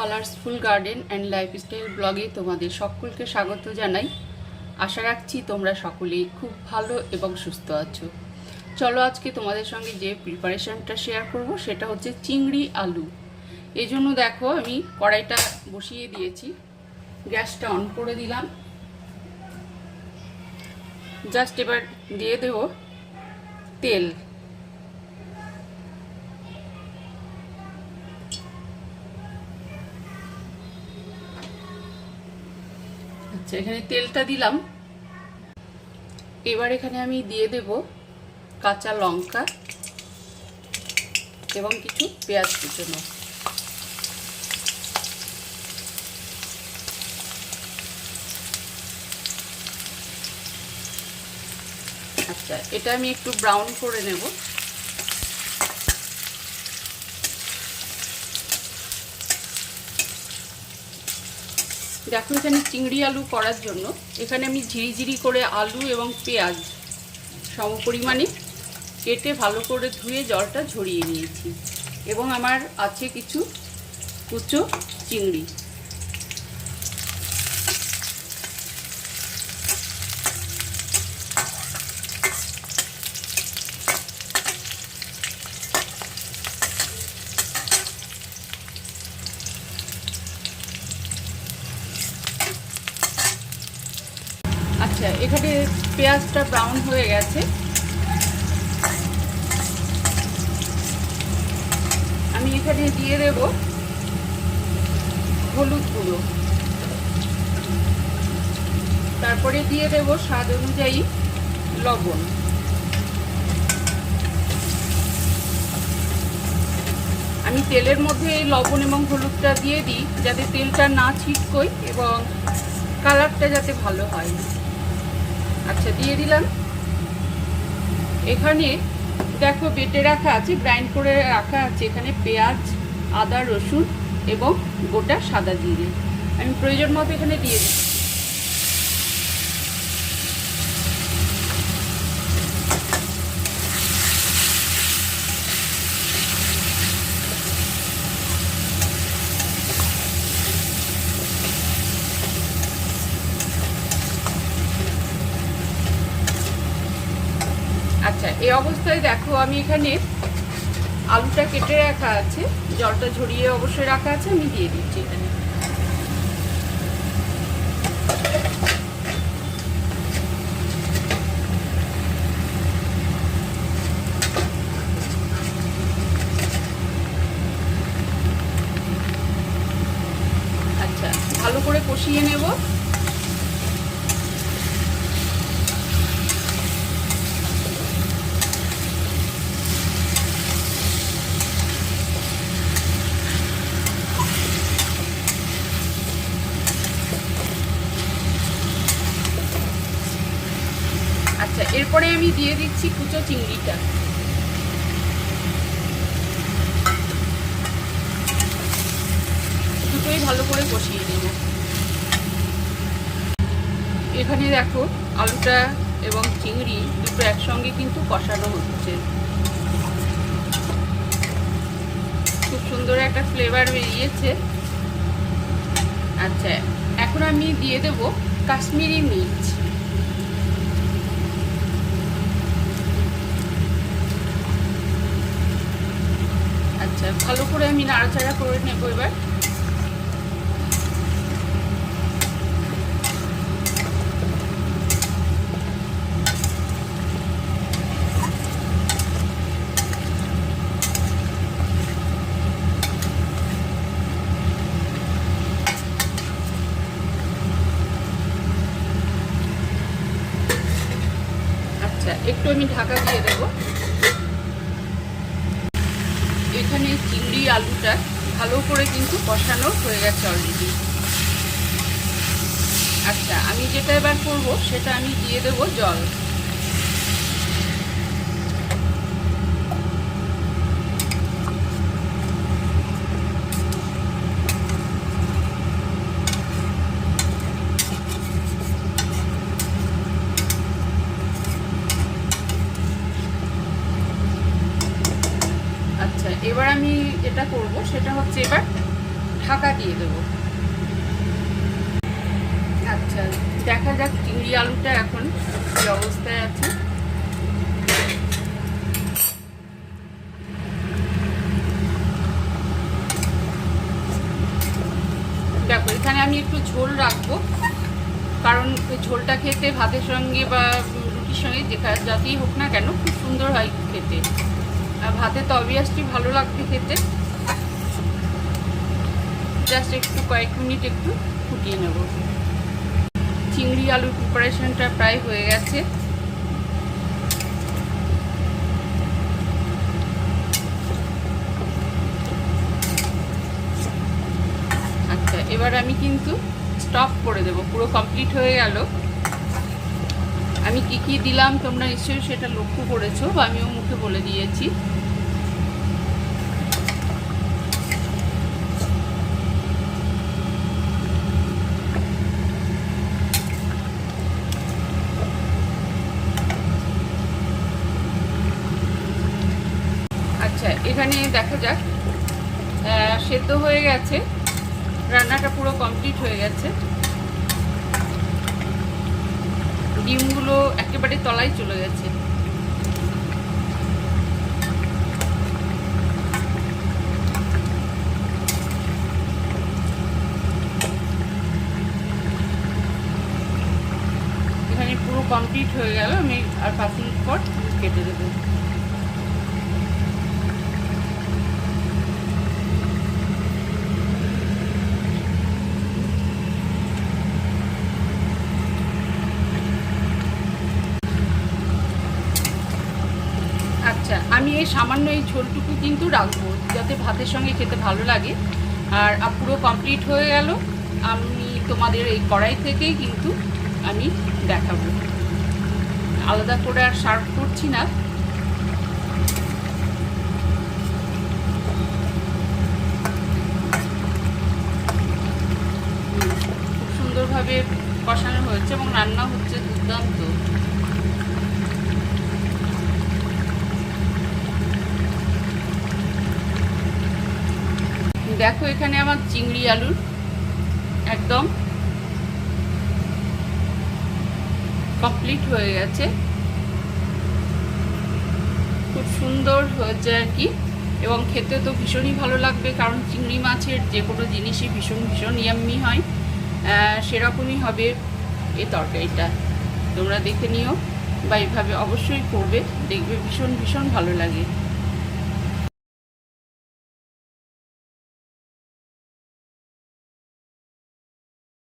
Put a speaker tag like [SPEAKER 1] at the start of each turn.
[SPEAKER 1] কালারসফুল garden and lifestyle ব্লগে তোমাদের সকলকে স্বাগত জানাই। আশা রাখছি তোমরা সকলেই খুব ভালো এবং সুস্থ আছো। চলো আজকে তোমাদের সঙ্গে যে প্রিপারেশনটা শেয়ার করব সেটা হচ্ছে চিংড়ি আলু। এই জন্য দেখো আমি কড়াইটা বসিয়ে দিয়েছি। গ্যাসটা অন করে দিলাম। জাস্ট এবার দিয়ে দেব তেল। আচ্ছা এখানে তেলটা দিলাম। এবার এখানে আমি দিয়ে দেব কাঁচা লঙ্কা এবং কিছু পেঁয়াজ কুচনো। আচ্ছা এটা আমি একটু ব্রাউন করে নেব। দেখো এখানে চিংড়ি আলু করার জন্য এখানে আমি ঝিরিঝিরি করে আলু এবং পেঁয়াজ সম পরিমাণে কেটে ভালো করে ধুয়ে জলটা ঝরিয়ে নিয়েছি। এবং আমার আছে কিছু কুচো চিংড়ি। আচ্ছা এখানে পেঁয়াজটা ব্রাউন হয়ে গেছে। আমি এখানে দিয়ে দেব হলুদ গুঁড়ো। তারপরে দিয়ে দেব স্বাদ অনুযায়ী লবণ। আমি তেলের মধ্যে এই লবণ এবং হলুদটা দিয়ে দিই, যাতে তেলটা না ছিটকই এবং কালারটা যাতে ভালো হয়। আচ্ছা দিয়ে দিলাম। এখানে দেখো বেটে রাখা আছে, গ্রাইন্ড করে রাখা আছে। এখানে পেঁয়াজ, আদা, রসুন এবং গোটা সাদা জিরে আমি প্রয়োজন মতো এখানে দিয়ে দিই আচ্ছা এই অবস্থায় দেখো আমি এখানে আলুটা কেটে রাখা আছে, জলটা ঝরিয়ে অবশ্যই রাখা আছে, আমি দিয়ে দিচ্ছি এখানে আচ্ছা ভালো করে কষিয়ে নেব এরপরে আমি দিয়ে দিচ্ছি কুচো চিংড়িটা। দুটোই ভালো করে কষিয়ে নেব। এখানে দেখো আলুটা এবং চিংড়ি দুটো একসঙ্গে কিন্তু কষানো হচ্ছে। খুব সুন্দর একটা ফ্লেভার বেরিয়েছে। আচ্ছা এখন আমি দিয়ে দেব কাশ্মীরি মির্চ আচ্ছা ভালো করে আমি নাড়াচাড়া করে নেব এবার। আচ্ছা একটু আমি ঢাকা দিয়ে দেবো। এখানে চিংড়ি আলুটা ভালো করে কিন্তু কষানো হয়ে গেছে অলরেডি আচ্ছা আমি যেটা এবার করব, সেটা আমি দিয়ে দেবো জল আচ্ছা এবার আমি যেটা করব, সেটা হচ্ছে এবার ঢাকা দিয়ে দেবো। আচ্ছা দেখা যাক চিংড়ি আলুটা এখন কি অবস্থায় আছে। দেখো, এখানে আমি একটু ঝোল রাখব, কারণ ঝোলটা খেতে ভাতের সঙ্গে বা রুটির সঙ্গে যেখানে যাতেই হোক না কেন, খুব সুন্দর হয় খেতে। ভাতে তো অবভিয়াসলি ভালো লাগবে খেতে। জাস্ট একটু কয়েক মিনিট একটু ফুটিয়ে নেব। চিংড়ি আলুর প্রিপারেশনটা প্রায় হয়ে গেছে। আচ্ছা এবার আমি কিন্তু স্টপ করে দেব। পুরো কমপ্লিট হয়ে গেল। আমি কি কি দিলাম তোমরা নিশ্চয়ই সেটা লক্ষ্য করেছ বা আমিও মুখে বলে দিয়েছি আচ্ছা এখানে দেখা যাক। সেদ্ধ হয়ে গেছে। রান্নাটা পুরো কমপ্লিট হয়ে গেছে। ডিমগুলো একেবারে তলায় চলে গেছে। এখানে পুরো কমপ্লিট হয়ে গেল। আমি আর পাঁচ মিনিট পর কেটে দেবো আচ্ছা আমি এই সামান্য এই ঝোলটুকু কিন্তু রাখব, যাতে ভাতের সঙ্গে খেতে ভালো লাগে। আর পুরো কমপ্লিট হয়ে গেল। আমি তোমাদের এই কড়াই থেকেই কিন্তু আমি দেখাবো। আলাদা করে আর সার্ভ করছি না। খুব সুন্দরভাবে কষানো হয়েছে এবং রান্না হচ্ছে দুর্দান্ত। দেখো এখানে আমার চিংড়ি আলুর, একদম কমপ্লিট হয়ে গেছে। খুব সুন্দর হয়েছে আর কি। এবং খেতে তো ভীষণই ভালো লাগবে, কারণ চিংড়ি মাছের যে কোনো জিনিসই ভীষণ ভীষণ ইয়াম্মি হয়। সেরকমই হবে এই তরকারিটা। তোমরা দেখে নিও বা এভাবে অবশ্যই করবে, দেখবে ভীষণ ভীষণ ভালো লাগে।